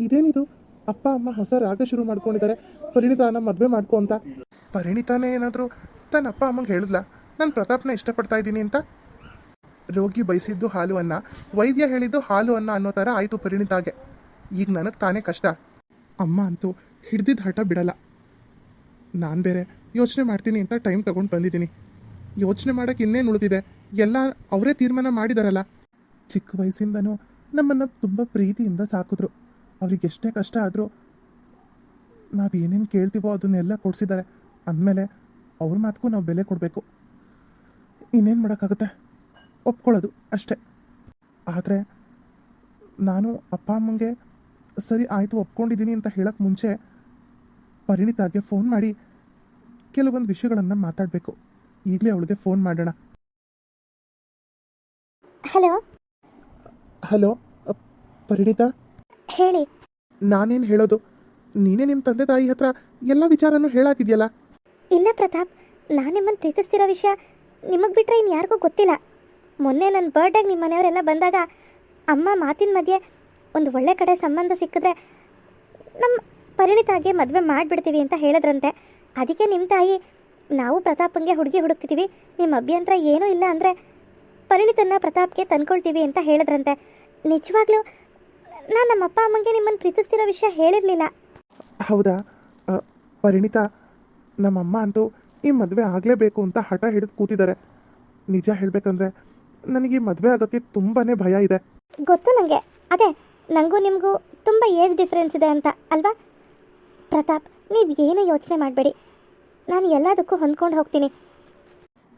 ಇದೇನಿದು? ಅಪ್ಪ, ಅಮ್ಮ ಹೊಸ ರಾಗ ಶುರು ಮಾಡ್ಕೊಂಡಿದ್ದಾರೆ. ಪರಿಣಿತಾನ ಮದುವೆ ಮಾಡ್ಕೊ ಅಂತ. ಪರಿಣಿತಾನೇ ಏನಾದರೂ ತನ್ನ ಅಪ್ಪ, ಅಮ್ಮಂಗೆ ಹೇಳಿದ್ಲ? ನಾನು ಪ್ರತಾಪ್ನ ಇಷ್ಟಪಡ್ತಾ ಇದ್ದೀನಿ ಅಂತ? ರೋಗಿ ಬಯಸಿದ್ದು ಹಾಲು ಅನ್ನ, ವೈದ್ಯ ಹೇಳಿದ್ದು ಹಾಲು ಅನ್ನ ಅನ್ನೋ ಥರ ಆಯಿತು ಪರಿಣಿತಾಗೆ. ಈಗ ನನಗೆ ತಾನೇ ಕಷ್ಟ. ಅಮ್ಮ ಅಂತೂ ಹಿಡ್ದಿದ್ದ ಹಠ ಬಿಡಲ್ಲ. ನಾನು ಬೇರೆ ಯೋಚನೆ ಮಾಡ್ತೀನಿ ಅಂತ ಟೈಮ್ ತಗೊಂಡು ಬಂದಿದ್ದೀನಿ. ಯೋಚನೆ ಮಾಡೋಕೆ ಇನ್ನೇನು ಉಳಿದಿದೆ? ಎಲ್ಲ ಅವರೇ ತೀರ್ಮಾನ ಮಾಡಿದಾರಲ್ಲ. ಚಿಕ್ಕ ವಯಸ್ಸಿಂದನೂ ನಮ್ಮನ್ನು ತುಂಬ ಪ್ರೀತಿಯಿಂದ ಸಾಕಿದ್ರು. ಅವ್ರಿಗೆ ಎಷ್ಟೇ ಕಷ್ಟ ಆದರೂ ನಾವು ಏನೇನು ಕೇಳ್ತೀವೋ ಅದನ್ನೆಲ್ಲ ಕೊಡಿಸಿದ್ದಾರೆ. ಅಂದಮೇಲೆ ಅವ್ರ ಮಾತಕ್ಕೂ ನಾವು ಬೆಲೆ ಕೊಡಬೇಕು. ಇನ್ನೇನು ಮಾಡೋಕ್ಕಾಗುತ್ತೆ? ಒಪ್ಕೊಳ್ಳೋದು ಅಷ್ಟೇ. ಆದರೆ ನಾನು ಅಪ್ಪ ಅಮ್ಮಂಗೆ ಸರಿ ಆಯಿತು ಒಪ್ಕೊಂಡಿದ್ದೀನಿ ಅಂತ ಹೇಳಕ್ಕೆ ಮುಂಚೆ ಪರಿಣಿತಾಗೆ ಫೋನ್ ಮಾಡಿ ಕೆಲವೊಂದು ವಿಷಯಗಳನ್ನು ಮಾತಾಡಬೇಕು. ಈಗಲೇ ಅವಳಿಗೆ ಫೋನ್ ಮಾಡೋಣ. ಹಲೋ? ಹಲೋ ಪರಿಣಿತಾ? ಹೇಳಿ. ನಾನೇನು ಹೇಳೋದು? ನೀನೇ ನಿಮ್ಮ ತಂದೆ ತಾಯಿ ಹತ್ರ ಎಲ್ಲ ವಿಚಾರನೂ ಹೇಳಾಕಿದ್ಯಲ್ಲ? ಇಲ್ಲ ಪ್ರತಾಪ್ ನಾನು ನಿಮ್ಮನ್ನು ಪ್ರೀತಿಸ್ತಿರೋ ವಿಷಯ ನಿಮಗೆ ಬಿಟ್ಟರೆ ಇನ್ನು ಯಾರಿಗೂ ಗೊತ್ತಿಲ್ಲ. ಮೊನ್ನೆ ನನ್ನ ಬರ್ಡೇಗೆ ನಿಮ್ಮ ಮನೆಯವರೆಲ್ಲ ಬಂದಾಗ ಅಮ್ಮ ಮಾತಿನ ಮಧ್ಯೆ ಒಂದು ಒಳ್ಳೆ ಕಡೆ ಸಂಬಂಧ ಸಿಕ್ಕಿದ್ರೆ ನಮ್ಮ ಪರಿಣಿತಾಗೆ ಮದುವೆ ಮಾಡಿಬಿಡ್ತೀವಿ ಅಂತ ಹೇಳಿದ್ರಂತೆ. ಅದಕ್ಕೆ ನಿಮ್ಮ ತಾಯಿ ನಾವು ಪ್ರತಾಪಂಗೆ ಹುಡುಗಿ ಹುಡುಕ್ತಿದ್ದೀವಿ ನಿಮ್ಮ ಅಭ್ಯಂತರ ಏನೂ ಇಲ್ಲ ಅಂದರೆ ಪರಿಣಿತನ್ನ ಪ್ರತಾಪ್ಗೆ ತಂದ್ಕೊಳ್ತೀವಿ ಅಂತ ಹೇಳಿದ್ರಂತೆ. ನಿಜವಾಗ್ಲೂ ನಾನು ನಮ್ಮ ಅಪ್ಪ ಅಮ್ಮಂಗೆ ನಿಮ್ಮನ್ನು ಪ್ರೀತಿಸ್ತಿರೋ ವಿಷಯ ಹೇಳಿರಲಿಲ್ಲ. ಹೌದಾ? ಪರಿಣಿತ ಪರಿಣಿತಾ ನಮ್ಮಮ್ಮ ಅಂತೂ ಈ ಮದುವೆ ಆಗಲೇಬೇಕು ಅಂತ ಹಠ ಹಿಡಿದು ಕೂತಿದ್ದಾರೆ. ನಿಜ ಹೇಳಬೇಕಂದ್ರೆ ನನಗೆ ಈ ಮದುವೆ ಆಗೋಕ್ಕೆ ತುಂಬಾ ಭಯ ಇದೆ. ಗೊತ್ತು ನನಗೆ ಅದೇ ನನಗೂ ನಿಮಗೂ ತುಂಬ ಏಜ್ ಡಿಫ್ರೆನ್ಸ್ ಇದೆ ಅಂತ ಅಲ್ವಾ? ಪ್ರತಾಪ್ ನೀವು ಏನೇ ಯೋಚನೆ ಮಾಡಬೇಡಿ. ನಾನು ಎಲ್ಲದಕ್ಕೂ ಹೊಂದ್ಕೊಂಡು ಹೋಗ್ತೀನಿ.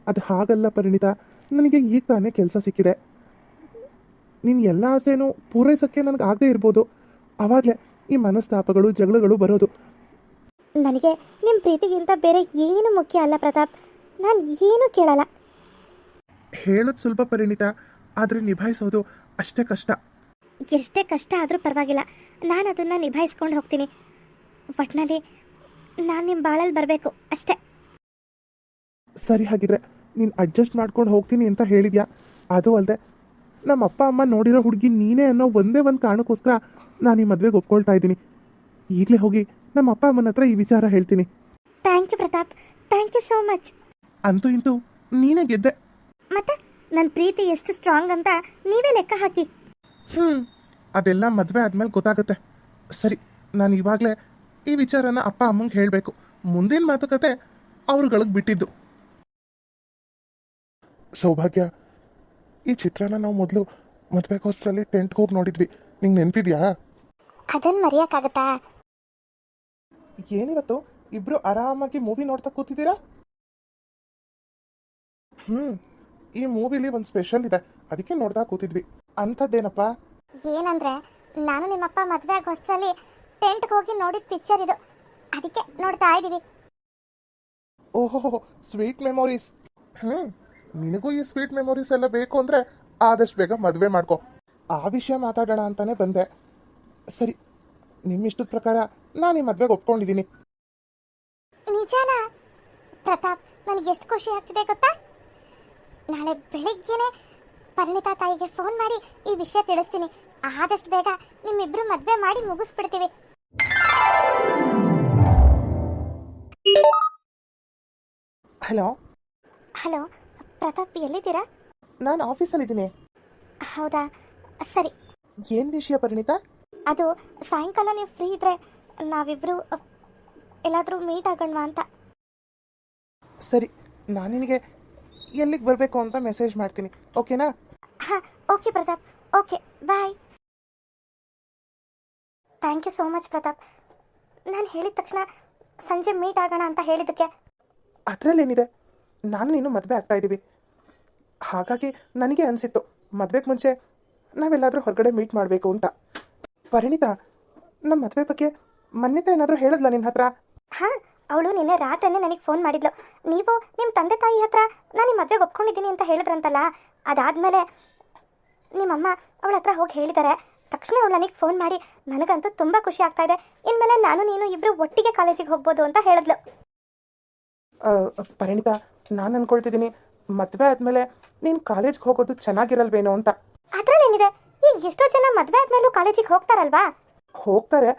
ಅದು ಹಾಗಲ್ಲ ಪರಿಣಿತ. ನನಗೆ ಈಗ ತಾನೇ ಕೆಲಸ ಸಿಕ್ಕಿದೆ. ನಿನ್ನ ಎಲ್ಲ ಆಸೆನೂ ಪೂರೈಸೋಕ್ಕೆ ನನಗೆ ಆಗದೆ ಇರ್ಬೋದು. ಆವಾಗಲೇ ಈ ಮನಸ್ತಾಪಗಳು ಜಗಳಗಳು ಬರೋದು. ನನಗೆ ನಿಮ್ಮ ಪ್ರೀತಿಗಿಂತ ಬೇರೆ ಏನು ಮುಖ್ಯ ಅಲ್ಲ ಪ್ರತಾಪ್? ನಾನು ಏನು ಕೇಳಲ್ಲ. ಹೇಳೋದು ಸ್ವಲ್ಪ ಪರಿಣಿತ ಆದರೆ ನಿಭಾಯಿಸೋದು ಅಷ್ಟೇ ಕಷ್ಟ. ಎಷ್ಟೇ ಕಷ್ಟ ಆದರೂ ಪರವಾಗಿಲ್ಲ. ನಾನು ಅದನ್ನು ನಿಭಾಯಿಸ್ಕೊಂಡು ಹೋಗ್ತೀನಿ. ಒಟ್ಟಿನಲ್ಲಿ ನಾನು ನಿಮ್ಮ ಬಾಳಲ್ಲಿ ಬರಬೇಕು ಅಷ್ಟೇ. ಸರಿ ಹಾಗಿದ್ರೆ ನೀನು ಅಡ್ಜಸ್ಟ್ ಮಾಡ್ಕೊಂಡು ಹೋಗ್ತೀನಿ ಅಂತ ಹೇಳಿದ್ಯಾ? ಅದು ಅಲ್ಲದೆ ನಮ್ಮ ಅಪ್ಪ ಅಮ್ಮ ನೋಡಿರೋ ಹುಡುಗಿ ನೀನೇ ಅನ್ನೋ ಒಂದೇ ಒಂದು ಕಾರಣಕ್ಕೋಸ್ಕರ ನಾನು ಈ ಮದುವೆಗೆ ಒಪ್ಕೊಳ್ತಾ ಇದ್ದೀನಿ. ಈಗಲೇ ಹೋಗಿ ನಮ್ಮ ಅಪ್ಪ ಅಮ್ಮನ ಹತ್ರ ಈ ವಿಚಾರ ಹೇಳ್ತೀನಿ. Thank you Pratap. Thank you so much ಅಂತೂ ಇಂತೂ ನೀನೇ ಗೆದ್ದೆ. ಮತ್ತೆ ನನ್ನ ಪ್ರೀತಿ ಎಷ್ಟು ಸ್ಟ್ರಾಂಗ್ ಅಂತ ನೀವೇ ಲೆಕ್ಕ ಹಾಕಿ. ಹ್ಞೂ ಅದೆಲ್ಲ ಮದುವೆ ಆದಮೇಲೆ ಗೊತ್ತಾಗುತ್ತೆ. ಸರಿ ನಾನು ಇವಾಗಲೇ ಈ ವಿಚಾರನ ಅಪ್ಪ ಅಮ್ಮಂಗೆ ಹೇಳಬೇಕು. ಮುಂದಿನ ಮಾತುಕತೆ ಅವ್ರುಗಳಿಗೆ ಬಿಟ್ಟಿದ್ದು. ಸೌಭಾಗ್ಯ ಈ ಚಿತ್ರನ ನಾವು ಮೊದಲು ಮದುವೆಗೋಸ್ಕರಲ್ಲಿ ಟೆಂಟ್ಗೆ ಹೋಗಿ ನೋಡಿದ್ವಿ. ನಿಂಗೆ ನೆನಪಿದ್ಯಾ? ಅದನ್ನ ಮರೆಯೋಕ್ಕಾಗತ್ತಾ? ಏನಿವತ್ತು? ಇಬ್ರು ಆರಾಮಾಗಿ ಮೂವಿ ನೋಡ್ತಾ ಕೂತಿದ್ದೀರಾ? ಹ್ಮ್ ಈ ಮೂವಿಲಿ ಒಂದು ಸ್ಪೆಷಲ್ ಇದೆ. ಅದಕ್ಕೆ ನೋಡ್ತಾ ಕೂತಿದ್ವಿ. ಅಂಥದ್ದೇನಪ್ಪ? ಏನಂದ್ರೆ ನಾನು ನಿಮ್ಮಪ್ಪ ಮದುವೆ ಆಗೋ ಹೊಸ್ತ್ರಲ್ಲಿ ಟೆಂಟ್ಗೆ ಹೋಗಿ ನೋಡಿದ ಪಿಕ್ಚರ್ ಇದು. ಅದಕ್ಕೆ ನೋಡ್ತಾ ಇದ್ದೀವಿ ಓಹೋ ಸ್ವೀಟ್ ಮೆಮೊರೀಸ್. ಹ್ಞೂ ನಿನಗೂ ಈ ಸ್ವೀಟ್ ಮೆಮೊರೀಸ್ ಎಲ್ಲ ಬೇಕು ಅಂದರೆ ಆದಷ್ಟು ಬೇಗ ಮದುವೆ ಮಾಡ್ಕೊ. ಆ ವಿಷಯ ಮಾತಾಡೋಣ ಅಂತಾನೆ ಬಂದೆ. ಸರಿ ನಿಮ್ಮಿಷ್ಟದ ಪ್ರಕಾರ ನಾನು ಈ ಮದುವೆಗೆ ಒಪ್ಕೊಂಡಿದ್ದೀನಿ ನಿಜಾನಾ? ಪ್ರತಾಪ್ ನನಗೆ ಎಷ್ಟು ಖುಷಿ ಆಗ್ತಿದೆ ಗೊತ್ತಾ? ನಾಳೆ ಬೆಳಿಗ್ಗೆನೆ ಪರಿಣಿತಾ ತಾಯಿಗೆ ಫೋನ್ ಮಾಡಿ ಈ ವಿಷಯ ತಿಳಿಸ್ತೀನಿ. ಆದಷ್ಟು ಬೇಗ ನಿಮ್ಮಿಬ್ರು ಮದುವೆ ಮಾಡಿ ಮುಗಿಸ್ಬಿಡ್ತೀವಿ. ಹಲೋ ಹಲೋ ಪ್ರತಾಪ್ ಎಲ್ಲಿದ್ದೀರಾ? ನಾನು ಆಫೀಸಲ್ಲಿದ್ದೀನಿ. ಹೌದಾ? ಸರಿ. ಏನು ವಿಷಯ ಪರಿಣಿತ? ಅದು ಸಾಯಂಕಾಲ ನೀವು ಫ್ರೀ ಇದ್ರೆ ನಾವಿಬ್ರು ಎಲ್ಲಾದರೂ ಮೀಟ್ ಆಗೋಣ ಅಂತ. ಸರಿ ನಾನು ನಿನಗೆ ಎಲ್ಲಿಗೆ ಬರಬೇಕು ಅಂತ ಮೆಸೇಜ್ ಮಾಡ್ತೀನಿ ಓಕೆನಾ? ಹಾಂ okay Pratap okay bye. Thank you so much Pratap. ನಾನು ಹೇಳಿದ ತಕ್ಷಣ ಸಂಜೆ ಮೀಟ್ ಆಗೋಣ ಅಂತ ಹೇಳಿದ್ದಕ್ಕೆ. ಅದರಲ್ಲೇನಿದೆ? ನಾನು ನೀನು ಮದುವೆ ಆಗ್ತಾ ಇದ್ದೀವಿ ಹಾಗಾಗಿ ನನಗೆ ಅನಿಸಿತ್ತು ಮದುವೆಗೆ ಮುಂಚೆ ನಾವೆಲ್ಲಾದರೂ ಹೊರಗಡೆ ಮೀಟ್ ಮಾಡಬೇಕು ಅಂತ. ಪರಿಣಿತ ನಮ್ಮ ಮದುವೆ ಬಗ್ಗೆ ಮನ್ನಿತ ಏನಾದರೂ ಹೇಳಿದ್ಲ ನಿನ್ನ ಹತ್ರ? ಹಾಂ ಅವಳು ನಿನ್ನೆ ರಾತ್ರಿನೇ ನನಗೆ ಫೋನ್ ಮಾಡಿದ್ಲು. ನೀವು ನಿಮ್ಮ ತಂದೆ ತಾಯಿ ಹತ್ರ ನಾನು ನಿಮ್ಮ ಮದುವೆಗೆ ಒಪ್ಕೊಂಡಿದ್ದೀನಿ ಅಂತ ಹೇಳಿದ್ರಂತಲ್ಲ ಅದಾದಮೇಲೆ ನಿಮ್ಮಮ್ಮ ಅವಳ ಹತ್ರ ಹೋಗಿ ಹೇಳಿದ್ದಾರೆ ತಕ್ಷಣ ಅವಳು ನನಗೆ ಫೋನ್ ಮಾಡಿ ನನಗಂತೂ ತುಂಬ ಖುಷಿ ಆಗ್ತಾ ಇದೆ. ಇನ್ಮೇಲೆ ನಾನು ನೀನು ಇಬ್ಬರು ಒಟ್ಟಿಗೆ ಕಾಲೇಜಿಗೆ ಹೋಗ್ಬೋದು ಅಂತ ಹೇಳಿದ್ಲು. ಪರಿಣಿತ ನಾನು ಅನ್ಕೊಳ್ತಿದ್ದೀನಿ ಮದುವೆ ಆದಮೇಲೆ ನೀನು ಕಾಲೇಜ್ಗೆ ಹೋಗೋದು ಚೆನ್ನಾಗಿರಲ್ವೇನೋ ಅಂತ. ಅದ್ರಲ್ಲೇನಿದೆ ಈಗ ಎಷ್ಟೋ ಜನ ಮದುವೆ ಆದ್ಮೇಲೂ ಕಾಲೇಜಿಗೆ ಹೋಗ್ತಾರಲ್ವಾ? ಹೋಗ್ತಾರೆ.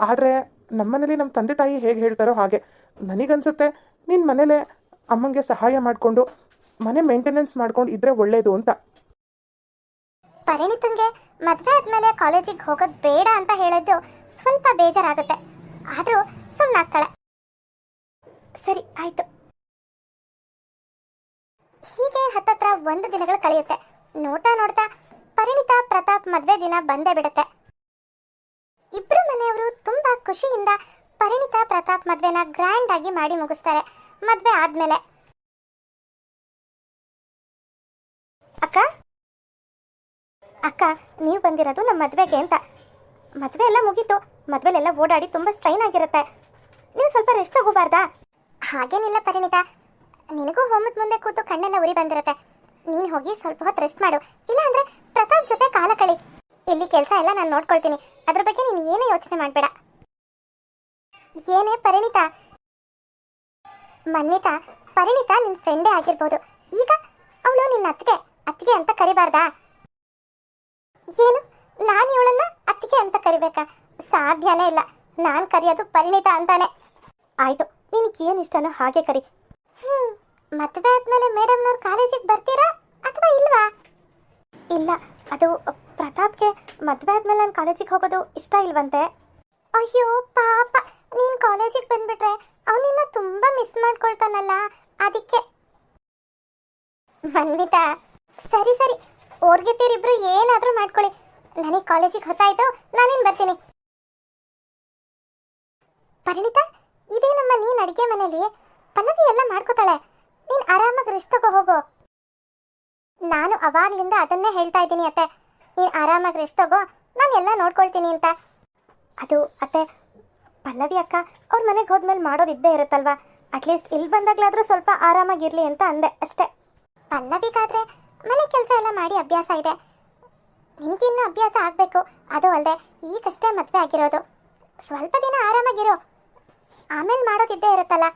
ಆದರೆ ನಮ್ಮನೇಲಿ ನಮ್ಮ ತಂದೆ ತಾಯಿ ಹೇಗೆ ಹೇಳ್ತಾರೋ ಹಾಗೆ. ನನಗನ್ಸುತ್ತೆ ನಿನ್ನ ಮನೇಲೆ ಅಮ್ಮಂಗೆ ಸಹಾಯ ಮಾಡಿಕೊಂಡು ಮನೆ ಮೇಂಟೆನೆನ್ಸ್ ಮಾಡ್ಕೊಂಡು ಇದ್ರೆ ಒಳ್ಳೇದು ಅಂತ. ಪರಿಣಿತಂಗೆ ಮದುವೆ ಆದ್ಮೇಲೆ ಕಾಲೇಜಿಗೆ ಹೋಗೋದು ಬೇಡ ಅಂತ ಹೇಳಿದ್ದು ಸ್ವಲ್ಪ ಬೇಜಾರಾಗುತ್ತೆ. ಆದರೂ ಸುಮ್ಮನಾಗ್ತಾಳೆ ಸರಿ ಆಯ್ತು. ಹೀಗೆ ಹತ್ತತ್ರ ಒಂದು ದಿನಗಳು ಕಳೆಯುತ್ತೆ. ನೋಡ್ತಾ ನೋಡ್ತಾ ಪರಿಣಿತ ಪ್ರತಾಪ್ ಮದುವೆ ದಿನ ಬಂದೇ ಬಿಡುತ್ತೆ. ಇಬ್ರು ಮನೆಯವರು ತುಂಬಾ ಖುಷಿಯಿಂದ ಪರಿಣಿತ ಪ್ರತಾಪ್ ಮದ್ವೆನ ಗ್ರ್ಯಾಂಡ್ ಆಗಿ ಮಾಡಿ ಮುಗಿಸ್ತಾರೆ. ಮದ್ವೆ ಆದ್ಮೇಲೆ. ಅಕ್ಕ? ಅಕ್ಕ, ನೀವು ಬಂದಿರೋದು ನಮ್ಮ ಮದುವೆಗೆ ಅಂತ. ಮದುವೆ ಎಲ್ಲ ಮುಗೀತು. ಮದುವೆಲೆಲ್ಲ ಓಡಾಡಿ ತುಂಬ ಸ್ಟ್ರೈನ್ ಆಗಿರುತ್ತೆ. ನೀವು ಸ್ವಲ್ಪ ರೆಸ್ಟ್ ತಗೋಬಾರ್ದಾ? ಹಾಗೇನಿಲ್ಲ ಪರಿಣಿತ. ನಿನಗೂ ಹೋಮದ ಮುಂದೆ ಕೂತು ಕಣ್ಣೆಲ್ಲ ಉರಿ ಬಂದಿರುತ್ತೆ. ನೀನು ಹೋಗಿ ಸ್ವಲ್ಪ ಹೊತ್ತು ರೆಸ್ಟ್ ಮಾಡು. ಇಲ್ಲ ಅಂದ್ರೆ ಪ್ರತಾಪ್ ಜೊತೆ ಕಾಲ ಕಳಿ. ಇಲ್ಲಿ ಕೆಲಸ ಎಲ್ಲ ನಾನು ನೋಡ್ಕೊಳ್ತೀನಿ. ಅದ್ರ ಬಗ್ಗೆ ನೀನು ಏನೇ ಯೋಚನೆ ಮಾಡಬೇಡ. ಏನೇ ಪರಿಣಿತ? ಮನ್ವಿತಾ, ಪರಿಣಿತ ನಿನ್ನ ಫ್ರೆಂಡೇ ಆಗಿರ್ಬೋದು. ಈಗ ಅವಳು ನಿನ್ನ ಅತ್ತಿಗೆ ಅತ್ತಿಗೆ ಅಂತ ಕರಿಬಾರ್ದಾ? ಏನು? ನಾನು ಇವಳನ್ನ ಅತ್ತಿಗೆ ಅಂತ ಕರಿಬೇಕಾ? ಸಾಧ್ಯನೇ ಇಲ್ಲ. ನಾನು ಕರೆಯೋದು ಪರಿಣಿತ ಅಂತಾನೆ. ಆಯ್ತು ನಿನಗೇನು ಇಷ್ಟನೋ ಹಾಗೆ ಕರಿ. ಹ್ಮ್. ಮದುವೆ ಆದ್ಮೇಲೆ ಮೇಡಮ್ನವ್ರು ಕಾಲೇಜಿಗೆ ಬರ್ತೀರಾ ಅಥವಾ ಇಲ್ವಾ? ಇಲ್ಲ, ಅದು ಪ್ರತಾಪ್ಗೆ ಮದುವೆ ಆದ್ಮೇಲೆ ನಾನು ಕಾಲೇಜಿಗೆ ಹೋಗೋದು ಇಷ್ಟ ಇಲ್ವಂತೆ. ಅಯ್ಯೋ, ಪಾಪ. ನೀನು ಕಾಲೇಜಿಗೆ ಬಂದ್ಬಿಟ್ರೆ ಅವನಿನ್ನ ತುಂಬ ಮಿಸ್ ಮಾಡ್ಕೊಳ್ತಾನಲ್ಲ, ಅದಕ್ಕೆ. ಮನ್ವಿತಾ, ಸರಿ ಸರಿ. ಓರ್ಗಿತ್ತೀರಿಬ್ರು ಏನಾದರೂ ಮಾಡ್ಕೊಳ್ಳಿ. ನನಗೆ ಕಾಲೇಜಿಗೆ ಹೊತ್ತಾಯ್ತು, ನಾನೇನು ಬರ್ತೀನಿ. ಪರಿಣಿತ, ಇದೇ ನಮ್ಮ ನೀನ್ ಅಡಿಗೆ ಮನೇಲಿ, ಪಲ್ಲವಿ ಎಲ್ಲ ಮಾಡ್ಕೋತಾಳೆ. ನೀನ್ ಆರಾಮಾಗಿ ರೆಸ್ಟ್ ತಗೋ ಹೋಗು. ನಾನು ಅವಾಗ್ಲಿಂದ ಅದನ್ನೇ ಹೇಳ್ತಾ ಇದ್ದೀನಿ ಅತ್ತೆ. ನೀನ್ ಆರಾಮಾಗಿ ರೆಸ್ಟ್ ತಗೋ, ನಾನು ಎಲ್ಲ ನೋಡ್ಕೊಳ್ತೀನಿ ಅಂತ. ಅದು ಅತ್ತೆ, ಪಲ್ಲವಿ ಅಕ್ಕ ಅವ್ರ ಮನೆಗೆ ಹೋದ್ಮೇಲೆ ಮಾಡೋದು ಇದ್ದೇ ಇರುತ್ತಲ್ವಾ? ಅಟ್ಲೀಸ್ಟ್ ಇಲ್ಲಿ ಬಂದಾಗ್ಲಾದ್ರೂ ಸ್ವಲ್ಪ ಆರಾಮಾಗಿರ್ಲಿ ಅಂತ ಅಂದೆ ಅಷ್ಟೇ. ಪಲ್ಲವಿಗಾದ್ರೆ ಮನೆ ಕೆಲಸ ಎಲ್ಲ ಮಾಡಿ ಅಭ್ಯಾಸ ಇದೆ. ನಿನಗಿನ್ನೂ ಅಭ್ಯಾಸ ಆಗಬೇಕು, ಅದು ಅಲ್ಲದೆ ಈಗಷ್ಟೇ ಮದುವೆ ಆಗಿರೋದು. ಸ್ವಲ್ಪ ದಿನ ಆರಾಮಾಗಿರೋ ಆಮೇಲೆ ಮಾಡೋದಿದ್ದೇ ಇರುತ್ತಲ್ಲ.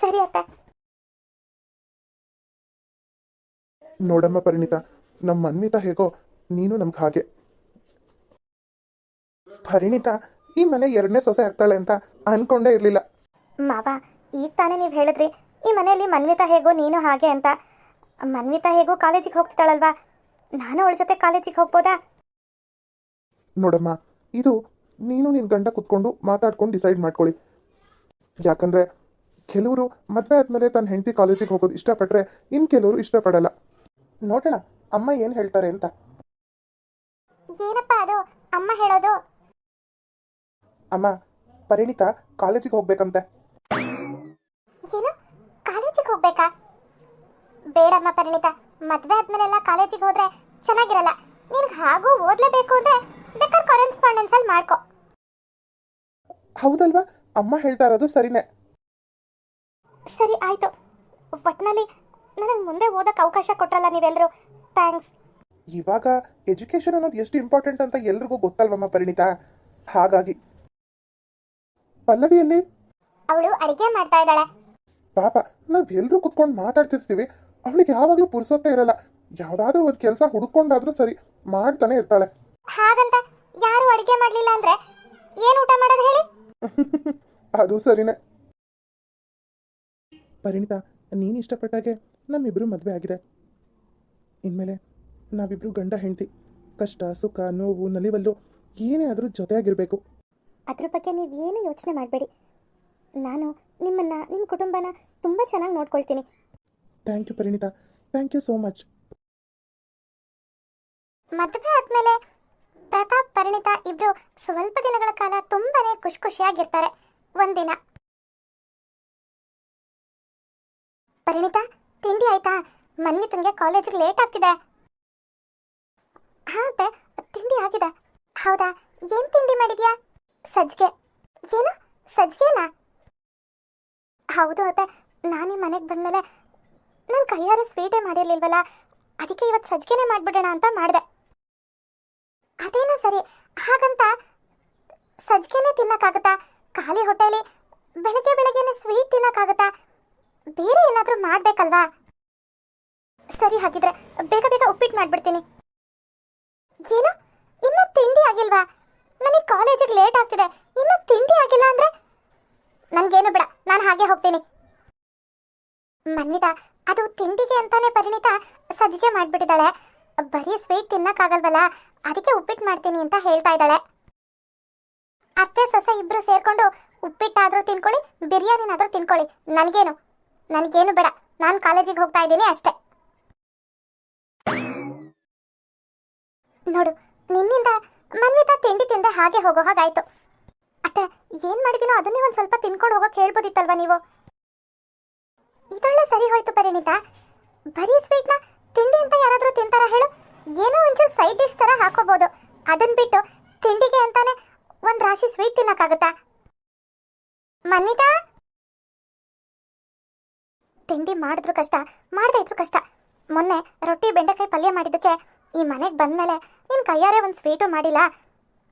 ಸರಿ ಅತ್ತೆ. ನೋಡಮ್ಮ ಪರಿಣಿತ ನಮ್ಮ ಮನ್ವಿತ ಹೇಗೋ ನೀನು ನಮ್ಗೆ ಹಾಗೆ. ಪರಿಣಿತ ಈ ಮನೆ ಎರಡನೇ ಸೊಸೆ ಆಗ್ತಾಳೆ ಅಂತ ಅನ್ಕೊಂಡೇ ಇರಲಿಲ್ಲ. ಮಾವ ಈಗ ತಾನೇ ನೀವು ಹೇಳಿದ್ರಿ ಈ ಮನೆಯಲ್ಲಿ ಮನ್ವಿತಾ ಹೇಗೋ ನೀನು ಹಾಗೆ ಅಂತ. ಮನ್ವಿತಾ ಹೇಗೋ ಕಾಲೇಜಿಗೆ ಹೋಗ್ತಿದ್ದಾಳಲ್ವಾ? ನಾನು ಅವಳ ಜೊತೆ ಕಾಲೇಜಿಗೆ ಹೋಗ್ಬೋದಾ? ನೋಡಮ್ಮ ಇದು ನೀನು ನಿನ್ ಗಂಡ ಕುತ್ಕೊಂಡು ಮಾತಾಡ್ಕೊಂಡು ಡಿಸೈಡ್ ಮಾಡ್ಕೊಳ್ಳಿ. ಯಾಕಂದ್ರೆ ಕೆಲವರು ಮದುವೆ ಆದಮೇಲೆ ತನ್ನ ಹೆಂಡತಿ ಕಾಲೇಜಿಗೆ ಹೋಗೋದು ಇಷ್ಟಪಟ್ರೆ ಇನ್ನು ಕೆಲವರು ಇಷ್ಟಪಡಲ್ಲ. ನೋಡೋಣ ಅಮ್ಮ ಏನು ಹೇಳ್ತಾರೆ ಅಂತ. ಏನಪ್ಪ ಅದು? ಅಮ್ಮ ಹೇಳೋದು? ಅಮ್ಮ ಪರಿಣಿತ ಕಾಲೇಜಿಗೆ ಹೋಗ್ಬೇಕಂತೆ. ಏನು? ಕಾಲೇಜಿಗೆ ಹೋಗ್ಬೇಕಾ? ಬೇಡಮ್ಮ ಪರಿಣಿತ ಮದ್ವೆ ಆದ್ಮೇಲೆಲ್ಲ ಕಾಲೇಜಿಗೆ ಹೋದ್ರೆ ಚೆನ್ನಾಗಿರಲ್ಲ. ನಿನ್ಗೆ ಹಾಗೂ ಓದ್ಲೇಬೇಕು ಅಂದ್ರೆ ಬೇಕಾದ್ರೆ ಕರೆಸ್ಪಾಂಡೆನ್ಸ್ ಅಲ್ಲಿ ಮಾಡ್ಕೊ. ಹೌದಲ್ವಾ? ಅಮ್ಮ ಹೇಳ್ತಾ ಇರೋದು ಸರಿನೇ. ಸರಿ ಆಯ್ತು. ಒಟ್ನಲ್ಲಿ ನನಗೆ ಮುಂದೆ ಓದಕ್ಕೆ ಅವಕಾಶ ಕೊಟ್ರಲ್ಲ ನೀವೆಲ್ಲರೂ ಥ್ಯಾಂಕ್ಸ್ ಇವಾಗ ಎಜುಕೇಶನ್ ಅನ್ನೋದು ಎಷ್ಟು ಇಂಪಾರ್ಟೆಂಟ್ ಅಂತ ಎಲ್ರಿಗೂ ಗೊತ್ತಲ್ವಮ್ಮ ಪರಿಣಿತ? ಹಾಗಾಗಿ. ಪಲ್ಲವಿಯಲ್ಲಿ? ಅವಳು ಅಡಿಗೆ ಮಾಡ್ತಾ ಇದ್ದಾಳೆ. ಪಾಪ ನಾವ್ ಎಲ್ಲರೂ ಕುತ್ಕೊಂಡು ಮಾತಾಡ್ತಿರ್ತೀವಿ. ಅವಳಿಗೆ ಯಾವಾಗಲೂ ಪುರ್ಸೊತ್ತೇ ಇರಲ್ಲ. ಯಾವ್ದಾದ್ರೂ ಒಂದು ಕೆಲಸ ಹುಡ್ಕೊಂಡಾದ್ರೂ ಸರಿ ಮಾಡ್ತಾನೆ ಇರ್ತಾಳೆ. ಹಾಗಂತ ಯಾರು ಅಡಿಗೆ ಮಾಡಲಿಲ್ಲ ಅಂದ್ರೆ ಏನು ಊಟ ಮಾಡೋದು ಹೇಳಿ? ಅದು ಸರಿನೇ. ಪರಿಣಿತ ನೀನು ಇಷ್ಟಪಟ್ಟಾಗೆ ನಮ್ಮಿಬ್ರು ಮದುವೆ ಆಗಿದೆ. ಇನ್ಮೇಲೆ ನಾವಿಬ್ರು ಗಂಡ ಹೆಂಡತಿ ಕಷ್ಟ ಸುಖ ನೋವು ನಲಿವಲ್ಲು ಏನೇ ಆದರೂ ಜೊತೆಯಾಗಿರಬೇಕು. ಅದ್ರ ಬಗ್ಗೆ ಏನು ಯೋಚನೆ ಮಾಡಬೇಡಿ. ನಾನು ನಿಮ್ಮನ್ನ ನಿಮ್ಮ ಕುಟುಂಬನ ತುಂಬ ಚೆನ್ನಾಗಿ ನೋಡ್ಕೊಳ್ತೀನಿ. Thank you Parinita. Thank you so much. ಮದುವೆ ಆದ್ಮೇಲೆ ಪ್ರತಾಪ್ ಪರಿಣಿತಾ ಇಬ್ರು ಸ್ವಲ್ಪ ದಿನಗಳ ಕಾಲ ತುಂಬಾನೇ ಖುಷಿ ಖುಷಿಯಾಗಿರ್ತಾರೆ. ಒಂದಿನ. ಪರಿಣಿತ ತಿಂಡಿ ಆಯ್ತಾ? ಮನ್ವಿತನ್ಗೆ ಕಾಲೇಜಿಗೆ ಲೇಟ್ ಆಗ್ತಿದೆ. ಹಾ ತಿಂಡಿ ಆಗಿದೆ. ಹೌದಾ? ಏನ್ ತಿಂಡಿ ಮಾಡಿದ್ಯಾ? ಸಜ್ಜಿಗೆ ಏನು? ಸಜ್ಜಿಗೆನಾ ಹೌದು ಅತ್ತೆ, ನಾನೇ ಮನೆಗೆ ಬಂದಮೇಲೆ ನನ್ನ ಕೈಯಾರೆ ಸ್ವೀಟೇ ಮಾಡಿರ್ಲಿಲ್ವಲ್ಲ, ಅದಕ್ಕೆ ಇವತ್ತು ಸಜ್ಜಿಗೆನೆ ಮಾಡಿಬಿಡೋಣ ಅಂತ ಮಾಡಿದೆ. ಅದೇನೋ ಸರಿ, ಹಾಗಂತ ಸಜ್ಜಿಗೆನೇ ತಿನ್ನಕ್ಕಾಗತ್ತಾ? ಖಾಲಿ ಹೊಟ್ಟೆಲಿ ಬೆಳಗ್ಗೆ ಬೆಳಗ್ಗೆನೆ ಸ್ವೀಟ್ ತಿನ್ನಕ್ಕಾಗತ್ತಾ? ಬೇರೆ ಏನಾದರೂ ಮಾಡ್ಬೇಕಲ್ವಾ? ಸರಿ ಹಾಗಿದ್ರೆ ಬೇಗ ಬೇಗ ಉಪ್ಪಿಟ್ಟು ಮಾಡ್ಬಿಡ್ತೀನಿ. ಏನು, ಇನ್ನೂ ತಿಂಡಿ ಆಗಿಲ್ವಾ? ನನಗೆ ಕಾಲೇಜಿಗೆ ಲೇಟ್ ಆಗ್ತಿದೆ. ಇನ್ನು ತಿಂಡಿ ಆಗಿಲ್ಲ ಅಂದ್ರೆ? ನನಗೇನು ಬೇಡ, ನಾನು ಹಾಗೆ ಹೋಗ್ತೀನಿ. ಮನ್ವಿತಾ, ಅದು ತಿಂಡಿಗೆ ಅಂತಾನೆ ಪರಿಣಿತ ಸಜ್ಜಿಗೆ ಮಾಡ್ಬಿಟ್ಟಿದ್ದಾಳೆ. ಬರೀ ಸ್ವೀಟ್ ತಿನ್ನಕ್ಕಾಗಲ್ವಲ್ಲ, ಅದಕ್ಕೆ ಉಪ್ಪಿಟ್ಟು ಮಾಡ್ತೀನಿ ಅಂತ ಹೇಳ್ತಾ ಇದ್ದಾಳೆ. ಅತ್ತೆ ಸೊಸೆ ಇಬ್ರು ಸೇರ್ಕೊಂಡು ಉಪ್ಪಿಟ್ಟಾದ್ರೂ ತಿನ್ಕೊಳ್ಳಿ, ಬಿರಿಯಾನಿನಾದ್ರೂ ತಿನ್ಕೊಳ್ಳಿ, ನನಗೇನು. ನನಗೇನು ಬೇಡ. ನಾನು ಕಾಲೇಜಿಗೆ ಹೋಗ್ತಾ ಇದ್ದೀನಿ ಅಷ್ಟೇ. ನೋಡು, ನಿನ್ನಿಂದ ಮನ್ವಿತಾ ತಿಂಡಿ ತಿಂದ ಹಾಗೆ ಹೋಗೋ ಹಾಗಾಯ್ತು. ಅತ್ತೆ, ಏನ್ ಮಾಡಿದೀನೋ ಅದನ್ನೇ ಒಂದ್ ಸ್ವಲ್ಪ ತಿನ್ಕೊಂಡು ಹೋಗೋಕೆ ಹೇಳ್ಬೋದಿತ್ತಲ್ವಾ ನೀವು? ಇದೊಳ್ಳೆ ಸರಿ ಹೋಯ್ತು ಪರಿಣಿತ. ಬರೀ ಸ್ವೀಟ್ನ ತಿಂಡಿ ಅಂತ ಯಾರಾದ್ರೂ ತಿಂತಾರ ಹೇಳು? ಏನೋ ಒಂಚೂರು ಸೈಡ್ ಡಿಶ್ ತರ ಹಾಕೋಬಹುದು ಅದನ್ ಬಿಟ್ಟು ತಿಂಡಿಗೆ ಅಂತಾನೆ ಒಂದ್ ರಾಶಿ ಸ್ವೀಟ್ ತಿನ್ನಕ್ಕಾಗುತ್ತಾ? ಮನ್ವಿತಾ? ತಿಂಡಿ ಮಾಡಿದ್ರು ಕಷ್ಟ, ಮಾಡದೇ ಇದ್ರು ಕಷ್ಟ. ಮೊನ್ನೆ ರೊಟ್ಟಿ ಬೆಂಡೆಕಾಯಿ ಪಲ್ಯ ಮಾಡಿದ್ದಕ್ಕೆ ಈ ಮನೆಗೆ ಬಂದ್ಮೇಲೆ ನಿನ್ನ ಕೈಯಾರೆ ಒಂದು ಸ್ವೀಟು ಮಾಡಿಲ್ಲ.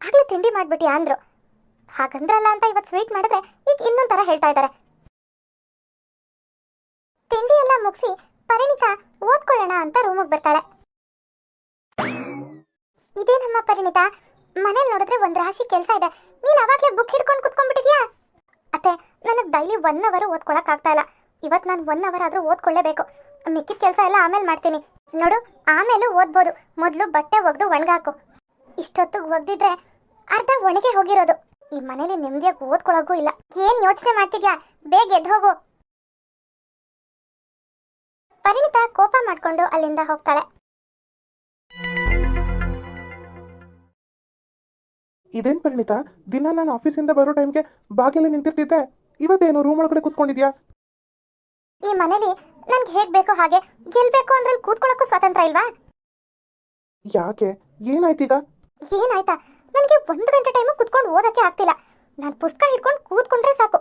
ಆಗ್ಲೇ ತಿಂಡಿ ಮಾಡ್ಬಿಟ್ಟಿ ಅಂದರು. ಹಾಗಂದ್ರಲ್ಲ ಅಂತ ಇವತ್ತು ಸ್ವೀಟ್ ಮಾಡಿದ್ರೆ ಈಗ ಇನ್ನೊಂದು ಥರ ಹೇಳ್ತಾ ಇದ್ದಾರೆ ತಿಂಡಿ ಎಲ್ಲ ಮುಗಿಸಿ ಪರಿಣಿತ ಓದ್ಕೊಳ್ಳೋಣ ಅಂತ ರೂಮಿಗೆ ಬರ್ತಾಳೆ. ಇದೇ ನಮ್ಮ ಪರಿಣಿತ, ಮನೇಲಿ ನೋಡಿದ್ರೆ ಒಂದು ರಾಶಿ ಕೆಲಸ ಇದೆ. ನೀನು ಅವಾಗ್ಲೇ ಬುಕ್ ಹಿಡ್ಕೊಂಡು ಕುತ್ಕೊಂಡ್ಬಿಟ್ಟಿದ್ಯಾ? ಅತ್ತೆ, ನನಗೆ ಡೈಲಿ ಒನ್ ಅವರ್ ಓದ್ಕೊಳಕ್ ಆಗ್ತಾ ಇಲ್ಲ. ಇವತ್ತು ನಾನು ಒನ್ ಅವರ್ ಆದರೂ ಓದ್ಕೊಳ್ಳೇಬೇಕು. ಮಿಕ್ಕಿದ ಕೆಲಸ ಎಲ್ಲ ಆಮೇಲೆ ಮಾಡ್ತೀನಿ. ನೋಡು, ಆಮೇಲೆ ಓದ್ಬೋದು. ಮೊದಲು ಬಟ್ಟೆ ಒಗ್ದು ಒಣಗಾಕು. ಇಷ್ಟೊತ್ತಿಗೆ ಒಗ್ದಿದ್ರೆ ಅರ್ಧ ಒಣಗೆ ಹೋಗಿರೋದು. ಈ ಮನೇಲಿ ನೆಮ್ಮದಿಯಾಗಿ ಓದ್ಕೊಳ್ಳೋಕ್ಕೂ ಇಲ್ಲ. ಏನು ಯೋಚನೆ ಮಾಡ್ತಿದ್ಯಾ? ಬೇಗ ಎದ್ದು ಹೋಗು. ಪರಿಣಿತ ಕೋಪ ಮಾಡ್ಕೊಂಡು ಅಲ್ಲಿಂದ ಹೋಗ್ತಾಳೆ. ಇದೇನ್ ಪರಿಣಿತ? ದಿನ ನಾನು ಆಫೀಸಿಂದ ಬರೋ ಟೈಮ್ಗೆ ಬಾಗಿಲಲ್ಲಿ ನಿಂತಿರ್ತಿದ್ದೆ. ಇವತ್ತೇನು ರೂಮ್ ಒಳಗಡೆ ಕೂತ್ಕೊಂಡಿದ್ಯಾ? ಈ ಮನೇಲಿ ನನ್ಗೆ ಹೇಗ್ ಬೇಕೋ ಹಾಗೆ ಗೆಲ್ಬೇಕು ಅಂದ್ರೆ ಅಂದ್ರಲ್ಲಿ ಕೂತ್ಕೊಳ್ಳೋಕ್ಕೂ ಸ್ವಾತಂತ್ರ್ಯ ಇಲ್ವಾ? ಯಾಕೆ? ಏನಾಯ್ತೀಗ? ಏನಾಯ್ತಾ? ನನಗೆ ಒಂದು ಗಂಟೆ ಟೈಮು ಕುತ್ಕೊಂಡು ಓದಕ್ಕೆ ಆಗ್ತಿಲ್ಲ. ನಾನು ಪುಸ್ತಕ ಹಿಡ್ಕೊಂಡು ಕೂತ್ಕೊಂಡ್ರೆ ಸಾಕು.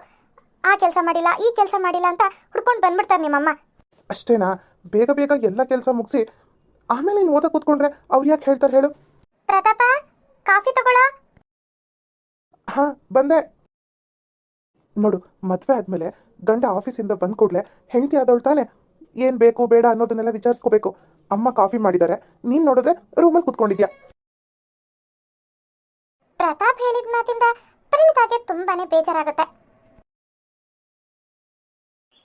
ಆ ಕೆಲಸ ಮಾಡಿಲ್ಲ ಈ ಕೆಲಸ ಮಾಡಿಲ್ಲ ಅಂತ ಹುಡ್ಕೊಂಡು ಬಂದ್ಬಿಡ್ತಾರೆ ನಿಮ್ಮಮ್ಮ. ಅಷ್ಟೇನಾ? ಬೇಗ ಬೇಗ ಎಲ್ಲ ಕೆಲಸ ಮುಗಿಸಿ ಆಮೇಲೆ ನೀನು ಓದಕ್ಕೆ ಕೂತ್ಕೊಂಡ್ರೆ ಅವ್ರು ಯಾಕೆ ಹೇಳ್ತಾರೆ ಹೇಳು? ಪ್ರತಾಪ ಕಾಫಿ ತಗೊಳ್ಳೋ ಹಾ ಬಂದೆ. ನೋಡು, ಮದುವೆ ಆದ್ಮೇಲೆ ಗಂಡ ಆಫೀಸಿಂದ ಬಂದ ಕೂಡಲೇ ಹೆಂಡತಿ ಆದವಳು ತಾನೆ ಏನ್ ಬೇಕು, ಬೇಡ ಅನ್ನೋದನ್ನೆಲ್ಲ ವಿಚಾರಿಸ್ಕೋಬೇಕು. ಅಮ್ಮ ಕಾಫಿ ಮಾಡಿದ್ದಾರೆ ನೀನ್ ನೋಡಿದ್ರೆ ರೂಮಲ್ಲಿ ಕುತ್ಕೊಂಡಿದ್ಯಾ? ಪ್ರತಾಪ್ ಹೇಳಿದ ಮಾತಿಂದ ಪರಿಣಿತಾಗೆ ತುಂಬಾನೇ ಬೇಜಾರಾಗುತ್ತೆ.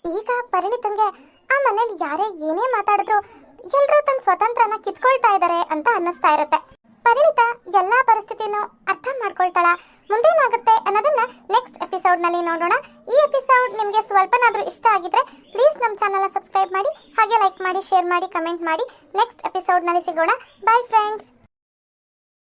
ಈಗ ಪರಿಣಿತಂಗೆ ಆ ಮನೇಲಿ ಯಾರೇ ಏನೇ ಮಾತಾಡಿದ್ರು ಎಲ್ರೂ ತನ್ನ ಸ್ವತಂತ್ರನ ಕಿತ್ಕೊಳ್ತಾ ಇದ್ದಾರೆ ಅಂತ ಅನ್ನಿಸ್ತಾ ಇರುತ್ತೆ. ಪರಿಣಿತ ಎಲ್ಲಾ ಪರಿಸ್ಥಿತಿನೂ ಅರ್ಥ ಮಾಡ್ಕೊಳ್ತಾಳ. ಮುಂದೇನಾಗುತ್ತೆ ಅನ್ನೋದನ್ನ ನೆಕ್ಸ್ಟ್ ಎಪಿಸೋಡ್ನಲ್ಲಿ ನೋಡೋಣ. ಈ ಎಪಿಸೋಡ್ ನಿಮಗೆ ಸ್ವಲ್ಪನಾದ್ರೂ ಇಷ್ಟ ಆಗಿದ್ರೆ ಪ್ಲೀಸ್ ನಮ್ಮ ಚಾನಲ್ ಸಬ್ಸ್ಕ್ರೈಬ್ ಮಾಡಿ, ಹಾಗೆ ಲೈಕ್ ಮಾಡಿ ಶೇರ್ ಮಾಡಿ ಕಮೆಂಟ್ ಮಾಡಿ. ನೆಕ್ಸ್ಟ್ ಎಪಿಸೋಡ್ನಲ್ಲಿ ಸಿಗೋಣ. Bye friends